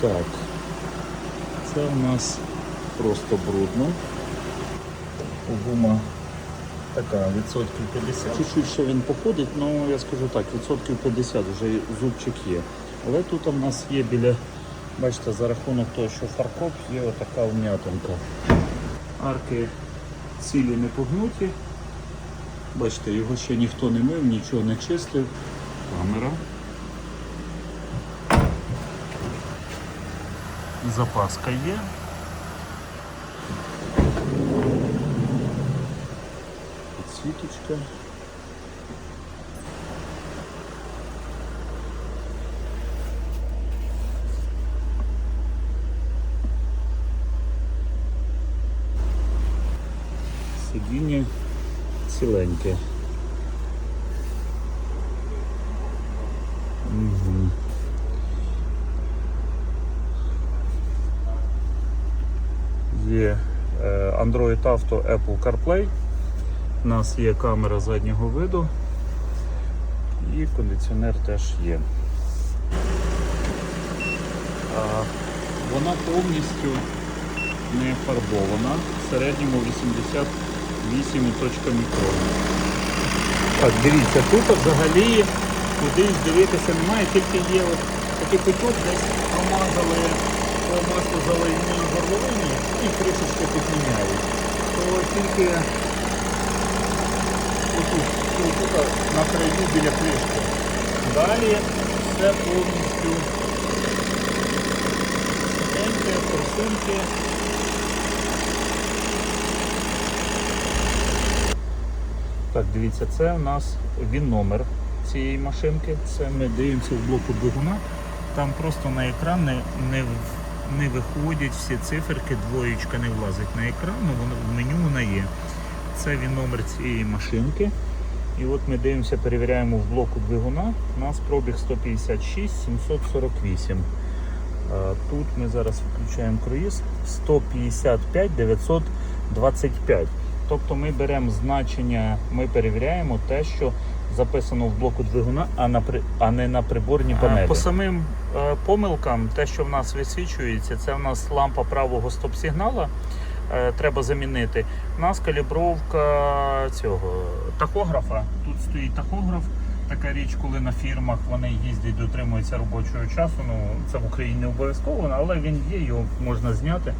Так. Це у нас просто брудно. Гума така, відсотків 50. Чуть-чуть ще він походить, ну я скажу так, відсотків 50 вже зубчик є. Але тут у нас є біля, бачите, за рахунок того, що фаркоп є отака вм'ятинка. Арки цілі не погнуті. Бачите, його ще ніхто не мив, нічого не чистив. Камера. Запаска є. Підсвіточка. Сидіння ціленьке. Є е, Android Auto Apple CarPlay. У нас є камера заднього виду і кондиціонер теж є. Вона повністю не фарбована. В середньому 88 точка мікрона. Так, дивіться, тут взагалі кудись дивитися немає, тільки є от такий куток, десь промазали по маслу залийній горловині і кришечки підміняють. То тільки отут, отут на краю біля кришки. Далі все повністю сиденьке, форсунки. Так, дивіться, це у нас він номер цієї машинки. Це ми дивимося в блоку двигуна. Там просто на екран не, не, не виходять всі циферки, двоєчка не влазить на екран, але воно в меню вона є. Це він номер цієї машинки. І от ми дивимося, перевіряємо в блоку двигуна. У нас пробіг 156 748. Тут ми зараз включаємо круїз 155 925. Тобто ми беремо значення, ми перевіряємо те, що записано в блоку двигуна, а, на, при- а не на приборній панелі. По самим е, помилкам, те, що в нас висвічується, це в нас лампа правого стоп-сигнала. е, Треба замінити. У нас калібровка цього тахографа. Тут стоїть тахограф. Така річ, коли на фірмах вони їздять, дотримуються робочого часу. Ну це в Україні не обов'язково, але він є, його можна зняти.